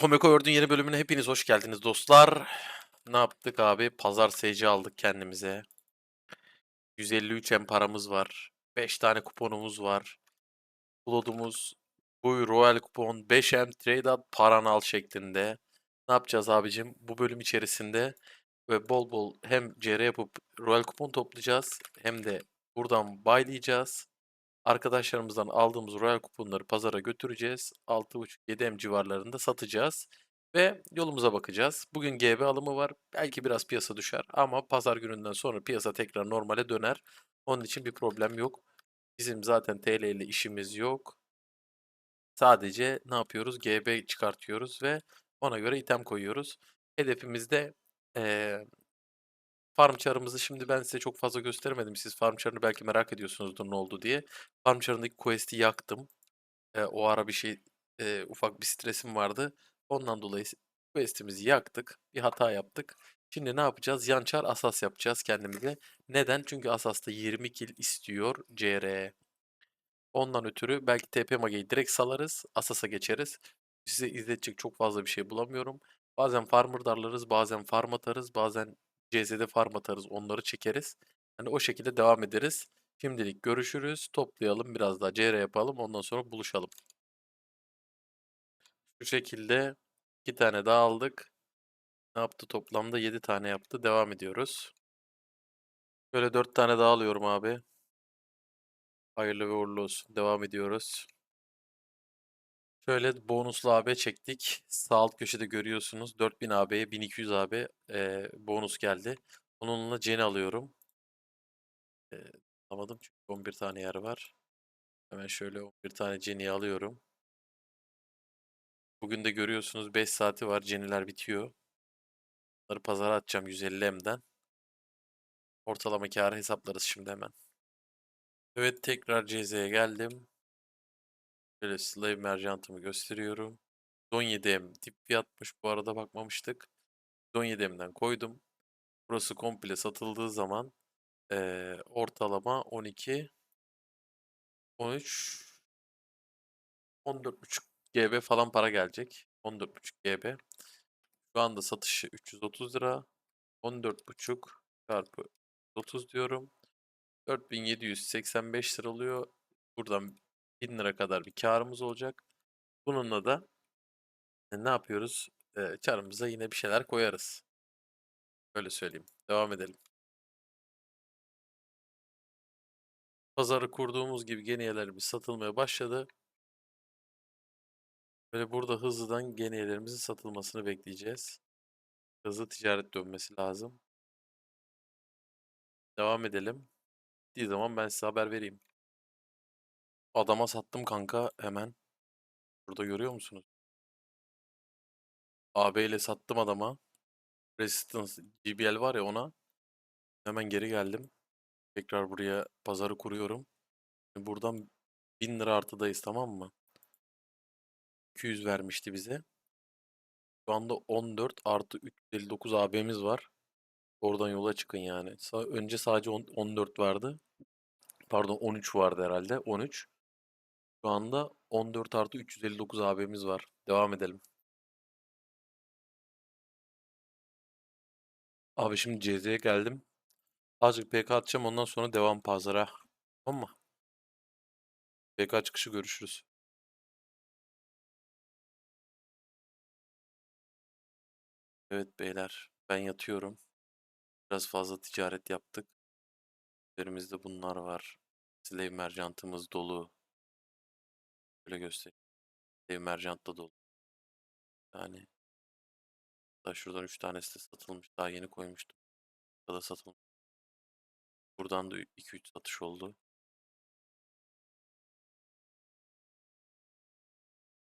Komeko World'ün yeni bölümüne hepiniz hoş geldiniz dostlar. Ne yaptık abi? Pazar SC aldık kendimize. 153 M paramız var. 5 tane kuponumuz var. Blood'umuz bu Royal kupon 5 M trade at paranı al şeklinde. Ne yapacağız abicim? Bu bölüm içerisinde ve bol bol hem CR yapıp Royal kupon toplayacağız hem de buradan baylayacağız. Arkadaşlarımızdan aldığımız Royal kuponları pazara götüreceğiz. 6.5-7 M civarlarında satacağız. Ve yolumuza bakacağız. Bugün GB alımı var. Belki biraz piyasa düşer ama pazar gününden sonra piyasa tekrar normale döner. Onun için bir problem yok. Bizim zaten TL ile işimiz yok. Sadece ne yapıyoruz? GB çıkartıyoruz ve ona göre item koyuyoruz. Hedefimiz de eee farm char'ımızı şimdi ben size çok fazla gösteremedim. Siz farm char'ını belki merak ediyorsunuzdur ne oldu diye. Farm char'ındaki quest'i yaktım. Eee, o ara bir şey eee, ufak bir stresim vardı. Ondan dolayı quest'imizi yaktık. Bir hata yaptık. Şimdi ne yapacağız? Yan char asas yapacağız kendimize. Neden? Çünkü asasta 20 kill istiyor CR. Ondan ötürü belki TP Mage'yi direkt salarız. Asas'a geçeriz. Size izletecek çok fazla bir şey bulamıyorum. Bazen farmer darlarız, bazen farm atarız, bazen CZ'de farm atarız. Onları çekeriz. Hani o şekilde devam ederiz. Şimdilik görüşürüz. Toplayalım biraz daha CR yapalım. Ondan sonra buluşalım. Şu şekilde iki tane daha aldık. Ne yaptı toplamda? 7 tane yaptı. Devam ediyoruz. Böyle 4 tane daha alıyorum abi. Hayırlı ve uğurlu olsun. Devam ediyoruz. Şöyle bonuslu AB çektik. Sağ alt köşede görüyorsunuz. 4000 AB'ye 1200 AB eee, bonus geldi. Onunla Jen'i alıyorum. Eee, alamadım çünkü 11 tane yer var. Hemen şöyle 11 tane Jen'i alıyorum. Bugün de görüyorsunuz 5 saati var. Jen'iler bitiyor. Bunları pazara atacağım 150 M'den. Ortalama kârı hesaplarız şimdi hemen. Evet tekrar CZ'ye geldim. Şöyle slave mercantımı gösteriyorum. 17M dip fiyatmış bu arada bakmamıştık. 17M'den koydum. Burası komple satıldığı zaman eee, ortalama 12 13 14.5 GB falan para gelecek. 14.5 GB. Şu anda satışı 330 lira. 14.5 çarpı 30 diyorum. 4785 lira oluyor. Buradan 1000 lira kadar bir karımız olacak. Bununla da e, ne yapıyoruz? E, çarımıza yine bir şeyler koyarız. Öyle söyleyeyim. Devam edelim. Pazarı kurduğumuz gibi geniyelerimiz satılmaya başladı. Böyle burada hızlıdan geniyelerimizin satılmasını bekleyeceğiz. Hızlı ticaret dönmesi lazım. Devam edelim. Bittiği zaman ben size haber vereyim. Adama sattım kanka hemen. Burada görüyor musunuz? AB ile sattım adama. Resistance GBL var ya ona. Hemen geri geldim. Tekrar buraya pazarı kuruyorum. Buradan 1000 lira artıdayız tamam mı? 200 vermişti bize. Şu anda 14 artı 359 AB'miz var. Oradan yola çıkın yani. Önce sadece on- 14 vardı. Pardon 13 vardı herhalde. 13. Şu anda 14 artı 359 AB'miz var. Devam edelim. Abi şimdi CZ'ye geldim. Azıcık PK atacağım ondan sonra devam pazara. Tamam mı? PK çıkışı görüşürüz. Evet beyler ben yatıyorum. Biraz fazla ticaret yaptık. Üzerimizde bunlar var. Slave mercantımız dolu. Böyle göstereyim. Slave mercant da dolu. Yani da şuradan 3 tanesi de satılmış. Daha yeni koymuştum. Burada da satılmış. Buradan da 2-3 satış oldu.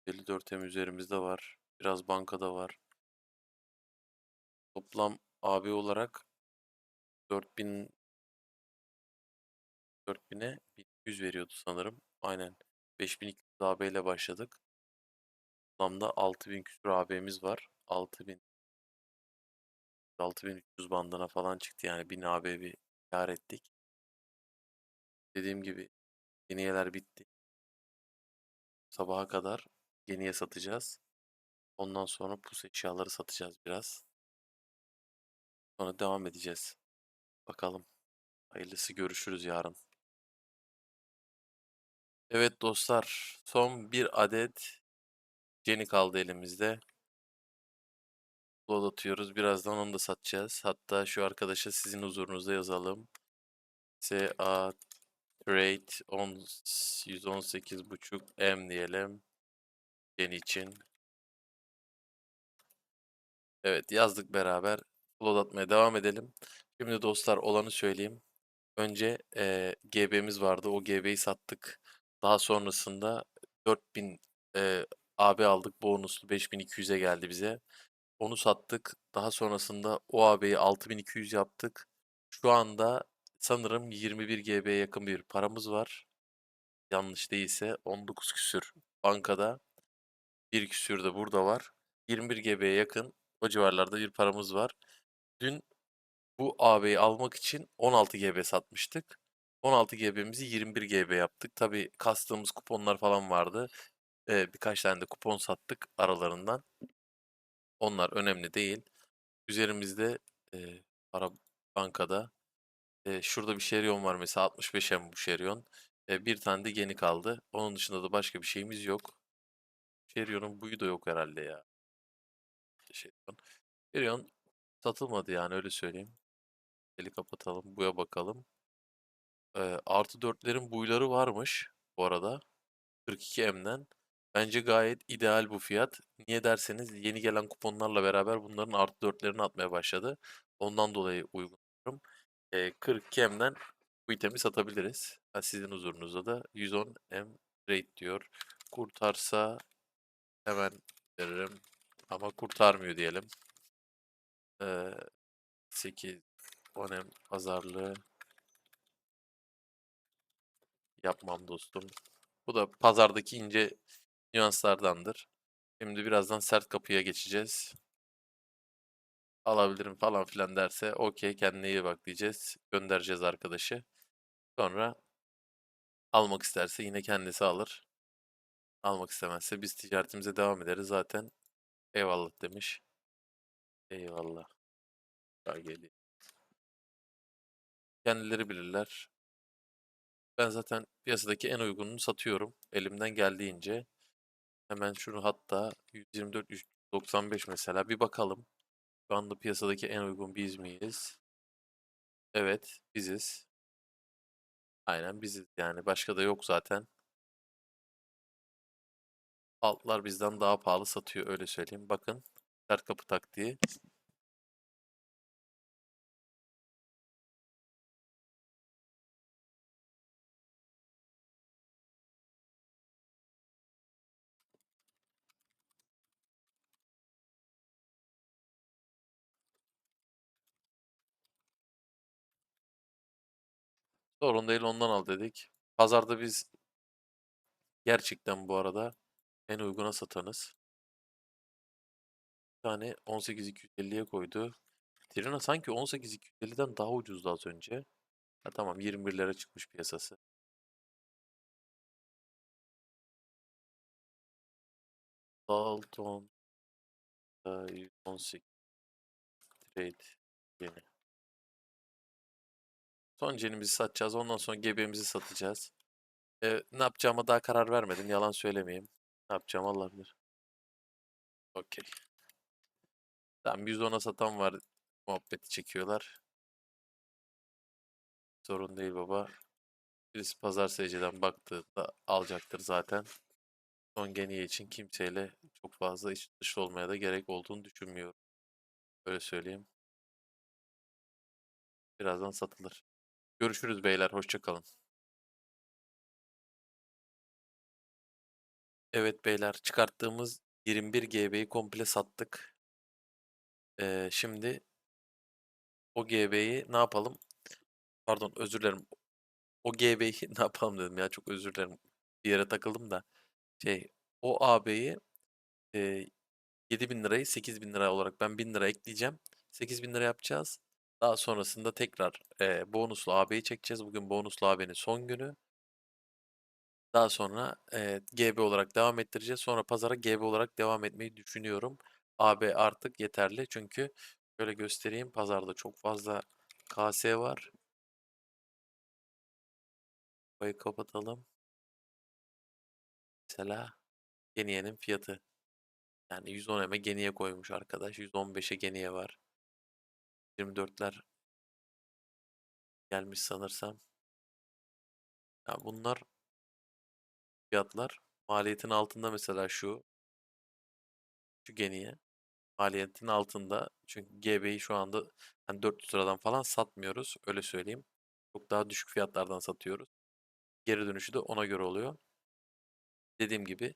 54 M üzerimizde var. Biraz bankada var. Toplam AB olarak 4000 4000'e 1100 veriyordu sanırım. Aynen. 5200 AB ile başladık. Toplamda 6000 küsur AB'miz var. 6000 6300 bandına falan çıktı yani 1000 AB bir kar ettik. Dediğim gibi yeniyeler bitti. Sabaha kadar yeniye satacağız. Ondan sonra pus eşyaları satacağız biraz. Sonra devam edeceğiz. Bakalım. Hayırlısı görüşürüz yarın. Evet dostlar, son bir adet Jenny kaldı elimizde. Load atıyoruz. Birazdan onu da satacağız. Hatta şu arkadaşa sizin huzurunuzda yazalım. SA 10 118.5 M diyelim. Jenny için. Evet yazdık beraber. Load atmaya devam edelim. Şimdi dostlar olanı söyleyeyim. Önce eee, GB'miz vardı. O GB'yi sattık. Daha sonrasında 4000 eee, AB aldık. Bonuslu 5200'e geldi bize. Onu sattık. Daha sonrasında o AB'yi 6200 yaptık. Şu anda sanırım 21 GB'ye yakın bir paramız var. Yanlış değilse 19 küsür bankada. 1 küsür de burada var. 21 GB'ye yakın o civarlarda bir paramız var. Dün bu AB'yi almak için 16 GB satmıştık. 16 GB'mizi 21 GB yaptık. Tabii kastığımız kuponlar falan vardı. Ee, birkaç tane de kupon sattık aralarından. Onlar önemli değil. Üzerimizde e, para bankada e, şurada bir şeriyon var mesela 65 M bu şeriyon. E, bir tane de yeni kaldı. Onun dışında da başka bir şeyimiz yok. Şeriyon'un buyu da yok herhalde ya. Şeriyon. Şeriyon satılmadı yani öyle söyleyeyim. Eli kapatalım. Buya bakalım. Ee, artı 4'lerin buyları varmış bu arada. 42M'den. Bence gayet ideal bu fiyat. Niye derseniz yeni gelen kuponlarla beraber bunların artı 4'lerini atmaya başladı. Ondan dolayı uygun. diyorum. Ee, 42M'den bu itemi satabiliriz. Ha, sizin huzurunuzda da 110M rate diyor. Kurtarsa hemen veririm. Ama kurtarmıyor diyelim. Ee, 8 10M pazarlığı yapmam dostum. Bu da pazardaki ince nüanslardandır. Şimdi birazdan sert kapıya geçeceğiz. Alabilirim falan filan derse okey kendine iyi bak diyeceğiz. Göndereceğiz arkadaşı. Sonra almak isterse yine kendisi alır. Almak istemezse biz ticaretimize devam ederiz. Zaten eyvallah demiş. Eyvallah. Daha geliyor. Kendileri bilirler. Ben zaten piyasadaki en uygununu satıyorum. Elimden geldiğince. Hemen şunu hatta 124 195 mesela bir bakalım. Şu anda piyasadaki en uygun biz miyiz? Evet, biziz. Aynen biziz yani. Başka da yok zaten. Altlar bizden daha pahalı satıyor öyle söyleyeyim. Bakın. Sert kapı taktiği. Sorun değil ondan al dedik. Pazarda biz gerçekten bu arada en uyguna satanız. Bir tane 18250'ye koydu. Trina sanki 18250'den daha ucuzdu az önce. Ha tamam 21'lere çıkmış piyasası. Dalton da 118 trade yeni. Son cenimizi satacağız. Ondan sonra gebemizi satacağız. Ee, ne yapacağıma daha karar vermedim. Yalan söylemeyeyim. Ne yapacağım Allah bilir. Okey. Tamam 110'a satan var. Muhabbeti çekiyorlar. Sorun değil baba. Birisi pazar seyirciden baktığında alacaktır zaten. Son geniye için kimseyle çok fazla iç dışlı olmaya da gerek olduğunu düşünmüyorum. Öyle söyleyeyim. Birazdan satılır. Görüşürüz beyler. Hoşça kalın. Evet beyler çıkarttığımız 21 GB'yi komple sattık. Ee, şimdi o GB'yi ne yapalım? Pardon özür dilerim. O GB'yi ne yapalım dedim ya çok özür dilerim. Bir yere takıldım da. Şey o AB'yi e, 7000 lirayı 8000 lira olarak ben 1000 lira ekleyeceğim. 8000 lira yapacağız. Daha sonrasında tekrar e, bonuslu AB'yi çekeceğiz. Bugün bonuslu AB'nin son günü. Daha sonra eee, GB olarak devam ettireceğiz. Sonra pazara GB olarak devam etmeyi düşünüyorum. AB artık yeterli. Çünkü şöyle göstereyim. Pazarda çok fazla KS var. Burayı kapatalım. Mesela Geniye'nin fiyatı. Yani 110 M'e Geniye koymuş arkadaş. 115'e Geniye var. 24'ler gelmiş sanırsam. Ya bunlar fiyatlar maliyetin altında mesela şu şu Geniye maliyetin altında. Çünkü GB'yi şu anda hani 400 liradan falan satmıyoruz. Öyle söyleyeyim. Çok daha düşük fiyatlardan satıyoruz. Geri dönüşü de ona göre oluyor. Dediğim gibi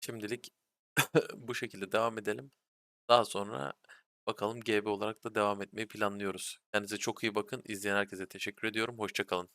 şimdilik bu şekilde devam edelim. Daha sonra bakalım GB olarak da devam etmeyi planlıyoruz. Kendinize çok iyi bakın. İzleyen herkese teşekkür ediyorum. Hoşça kalın.